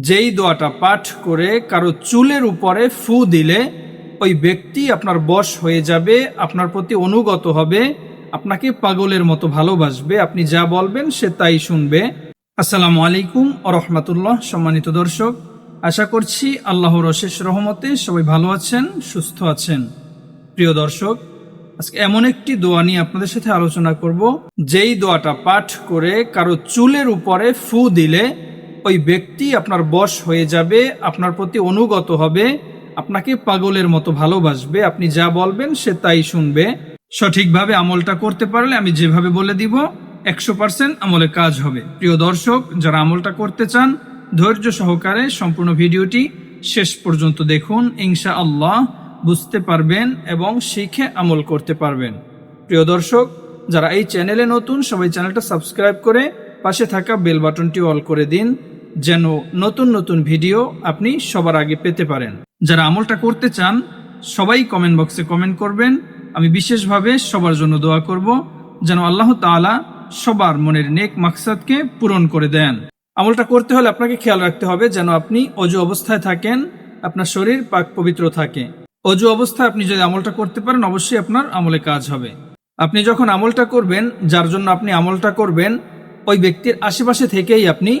যেই দোয়াটা পাঠ করে কারও চুলের উপরে ফু দিলে ওই ব্যক্তি আপনার বশ হয়ে যাবে, আপনার প্রতি অনুগত হবে, আপনাকে পাগলের মতো ভালোবাসবে, আপনি যা বলবেন সে তাই শুনবে। আসসালামু আলাইকুম ও রহমতুল্লাহ, সম্মানিত দর্শক, আশা করছি আল্লাহর অশেষ রহমতে সবাই ভালো আছেন, সুস্থ আছেন। প্রিয় দর্শক, আজকে এমন একটি দোয়া নিয়ে আপনাদের সাথে আলোচনা করব। যেই দোয়াটা পাঠ করে কারও চুলের উপরে ফু দিলে ওই ব্যক্তি আপনার বশ হয়ে যাবে, আপনার প্রতি অনুগত হবে, আপনাকে পাগলের মতো ভালোবাসবে, আপনি যা বলবেন সে তাই শুনবে। সঠিকভাবে আমলটা করতে পারলে আমি যেভাবে বলে দিব, একশো পার্সেন্ট আমলে কাজ হবে। প্রিয় দর্শক, যারা আমলটা করতে চান, ধৈর্য সহকারে সম্পূর্ণ ভিডিওটি শেষ পর্যন্ত দেখুন ইনশা আল্লাহ বুঝতে পারবেন এবং শিখে আমল করতে পারবেন। প্রিয় দর্শক, যারা এই চ্যানেলে নতুন, সবাই চ্যানেলটা সাবস্ক্রাইব করে পাশে থাকা বেল বাটনটি অল করে দিন। যেন নতুন নতুন ভিডিও আপনি সবার আগে পেতে পারেন। যারা আমলটা করতে চান, সবাই কমেন্ট বক্সে কমেন্ট করবেন। আমি বিশেষভাবে সবার জন্য দোয়া করব, যেন আল্লাহ তাআলা সবার মনের নেক মাকসাদকে পূরণ করে দেন। আমলটা করতে হলে আপনাকে খেয়াল রাখতে হবে যেন আপনি অজু অবস্থায় থাকেন, আপনার শরীর পাক পবিত্র থাকে। অজু অবস্থায় আপনি যদি আমলটা করতে পারেন, অবশ্যই আপনার আমলে কাজ হবে। আপনি যখন আমলটা করবেন, যার জন্য আপনি আমলটা করবেন, ওই ব্যক্তির আশেপাশে থেকেই আপনি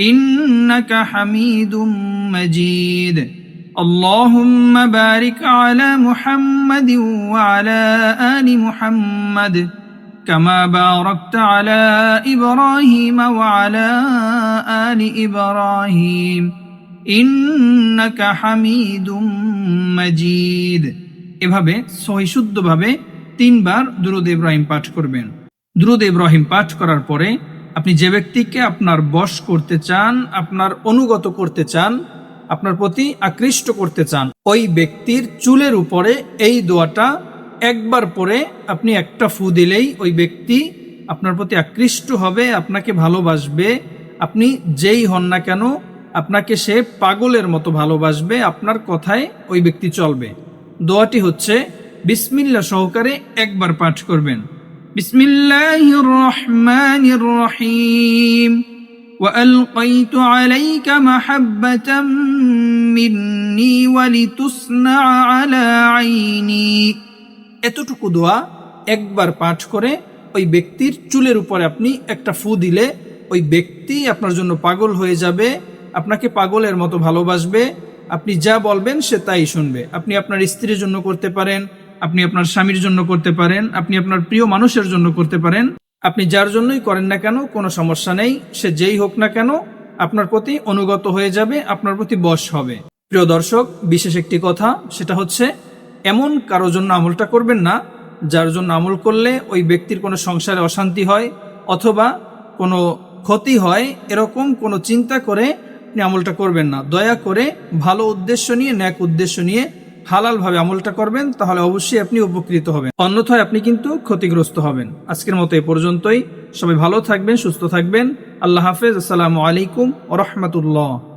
إنك حميد مجيد اللهم بارك على محمد وعلى آل محمد كما باركت على إبراهيم وعلى آل إبراهيم إنك حميد مجيد এভাবে সহিশুদ্ধভাবে তিনবার দুরুদ ইব্রাহিম পাঠ করবেন দুরুদ ইব্রাহিম পাঠ করার পরে আপনি যে ব্যক্তিকে আপনার বশ করতে চান, আপনার অনুগত করতে চান, আপনার প্রতি আকৃষ্ট করতে চান, ওই ব্যক্তির চুলের উপরে এই দোয়াটা একবার পরে আপনি একটা ফু দিলেই ওই ব্যক্তি আপনার প্রতি আকৃষ্ট হবে, আপনাকে ভালোবাসবে। আপনি যেই হন না কেন, আপনাকে সে পাগলের মতো ভালোবাসবে, আপনার কথায় ওই ব্যক্তি চলবে। দোয়াটি হচ্ছে বিসমিল্লা সহকারে একবার পাঠ করবেন। বিসমিল্লাহির রহমানির রহিম وألقيت عليك محبة مني ولتصنع على عيني এতটুকু দোয়া একবার পাঠ করে ওই ব্যক্তির চুলের উপরে আপনি একটা ফু দিলে ওই ব্যক্তি আপনার জন্য পাগল হয়ে যাবে আপনাকে পাগলের মতো ভালোবাসবে আপনি যা বলবেন সে তাই শুনবে আপনি আপনার স্ত্রীর জন্য করতে পারেন আপনি আপনার স্বামীর জন্য করতে পারেন, আপনি আপনার প্রিয় মানুষের জন্য করতে পারেন। আপনি যার জন্যই করেন না কেন, কোনো সমস্যা নেই, সে যেই হোক না কেন, আপনার প্রতি অনুগত হয়ে যাবে, আপনার প্রতি বশ হবে। প্রিয় দর্শক, বিশেষ একটি কথা, সেটা হচ্ছে, এমন কারও জন্য আমলটা করবেন না, যার জন্য আমল করলে ওই ব্যক্তির কোনো সংসারে অশান্তি হয়, অথবা কোনো ক্ষতি হয়, এরকম কোনো চিন্তা করে আপনি আমলটা করবেন না। দয়া করে ভালো উদ্দেশ্য নিয়ে, ন্যাক উদ্দেশ্য নিয়ে হালালভাবে আমলটা করবেন, তাহলে অবশ্যই আপনি উপকৃত হবেন। অন্যথায় আপনি কিন্তু ক্ষতিগ্রস্ত হবেন। আজকের মতো এ পর্যন্তই। সবাই ভালো থাকবেন, সুস্থ থাকবেন। আল্লাহ হাফেজ। আসসালামু আলাইকুম রহমতুল্লাহ।